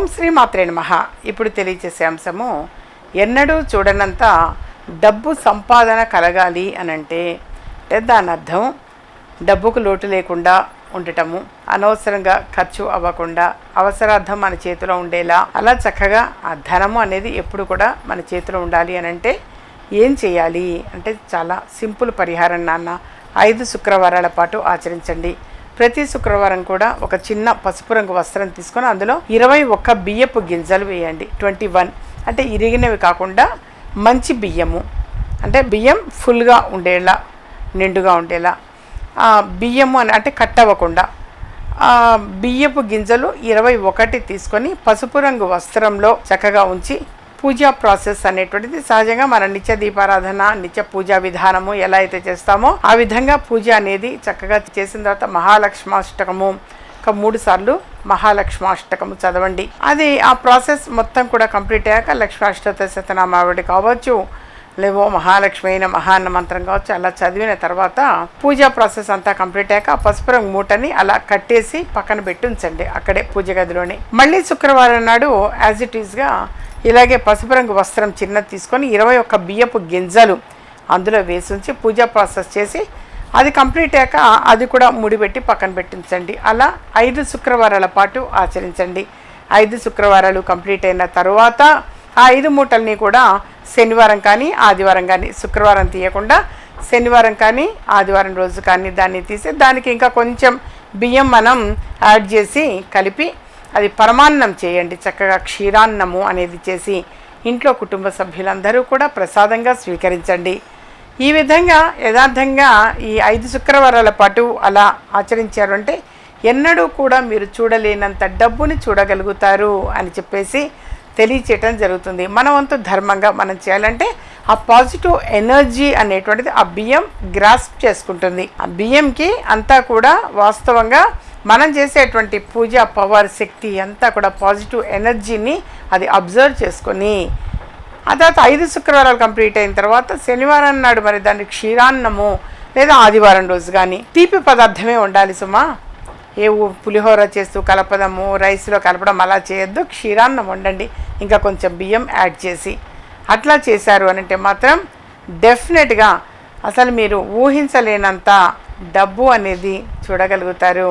ఓం శ్రీ మాత్రే నమః. ఇప్పుడు తెలియచేసే అంశము ఎన్నడూ చూడనంత డబ్బు సంపాదన కలగాలి అని అంటే అంటే దాని అర్థం డబ్బుకు లోటు లేకుండా ఉండటము అనవసరంగా ఖర్చు అవ్వకుండా అవసరార్థం మన చేతిలో ఉండేలా అలా చక్కగా ఆ ధనము అనేది ఎప్పుడు కూడా మన చేతిలో ఉండాలి అని అంటే ఏం చేయాలి? అంటే చాలా సింపుల్ పరిహారం నాన్న. ఐదు శుక్రవారాల పాటు ఆచరించండి. ప్రతి శుక్రవారం కూడా ఒక చిన్న పసుపు రంగు వస్త్రం తీసుకొని అందులో ఇరవై ఒక్క బియ్యపు గింజలు వేయండి. Twenty one. అంటే ఇరిగినవి కాకుండా మంచి బియ్యము. అంటే బియ్యం ఫుల్గా ఉండేలా నిండుగా ఉండేలా. బియ్యము అని అంటే కట్ అవ్వకుండా బియ్యపు గింజలు ఇరవై ఒకటి తీసుకొని పసుపు రంగు వస్త్రంలో చక్కగా ఉంచి పూజా ప్రాసెస్ అనేటువంటిది సహజంగా మన నిత్య దీపారాధన నిత్య పూజా విధానము ఎలా అయితే చేస్తామో ఆ విధంగా పూజ అనేది చక్కగా చేసిన తర్వాత మహాలక్ష్మాష్టకము. ఒక మూడు సార్లు మహాలక్ష్మాష్టకము చదవండి. అది ఆ ప్రాసెస్ మొత్తం కూడా కంప్లీట్ అయ్యాక లక్ష్మాష్టత శతనామావిడి కావచ్చు లేవో మహాలక్ష్మి అయిన మహాన్న మంత్రం కావచ్చు అలా చదివిన తర్వాత పూజా ప్రాసెస్ అంతా కంప్లీట్ అయ్యాక పసుపురం పసుపు రంగు మూటని అలా కట్టేసి పక్కన పెట్టి ఉంచండి అక్కడే పూజ గదిలోనే. మళ్ళీ శుక్రవారం నాడు యాజ్ ఇట్ ఈస్గా ఇలాగే పసుపు రంగు వస్త్రం చిన్నది తీసుకొని ఇరవై ఒక్క బియ్యపు గింజలు అందులో వేసి ఉంచి పూజ ప్రాసెస్ చేసి అది కంప్లీట్ అయ్యాక అది కూడా ముడిపెట్టి పక్కన పెట్టించండి. అలా ఐదు శుక్రవారాల పాటు ఆచరించండి. ఐదు శుక్రవారాలు కంప్లీట్ అయిన తర్వాత ఆ ఐదు మూటల్ని కూడా శనివారం కానీ ఆదివారం కానీ శుక్రవారం తీయకుండా శనివారం కానీ ఆదివారం రోజు కానీ దాన్ని తీసి దానికి ఇంకా కొంచెం బియ్యం మనం యాడ్ చేసి కలిపి అది పరమాన్నం చేయండి. చక్కగా క్షీరాన్నము అనేది చేసి ఇంట్లో కుటుంబ సభ్యులందరూ కూడా ప్రసాదంగా స్వీకరించండి. ఈ విధంగా యథార్థంగా ఈ ఐదు శుక్రవారాల పాటు అలా ఆచరించారు అంటే ఎన్నడూ కూడా మీరు చూడలేనంత డబ్బుని చూడగలుగుతారు అని చెప్పేసి తెలియచేయటం జరుగుతుంది. మన వంతు ధర్మంగా మనం చేయాలంటే ఆ పాజిటివ్ ఎనర్జీ అనేటువంటిది ఆ బియ్యం గ్రాస్ప్ చేసుకుంటుంది. ఆ బియ్యంకి అంతా కూడా వాస్తవంగా మనం చేసేటువంటి పూజ పవర్ శక్తి అంతా కూడా పాజిటివ్ ఎనర్జీని అది అబ్జర్వ్ చేసుకొని ఆ తర్వాత ఐదు శుక్రవారాలు కంప్లీట్ అయిన తర్వాత శనివారం నాడు మరి దాన్ని క్షీరాన్నము లేదా ఆదివారం రోజు కానీ తీపి పదార్థమే ఉండాలి సుమా. ఏ పులిహోర చేస్తూ కలపడము రైస్లో కలపడం అలా చేయొద్దు క్షీరాన్నం వండండి. ఇంకా కొంచెం బియ్యం యాడ్ చేసి అట్లా చేశారు అని అంటే మాత్రం డెఫినెట్గా అసలు మీరు ఊహించలేనంత డబ్బు అనేది చూడగలుగుతారు.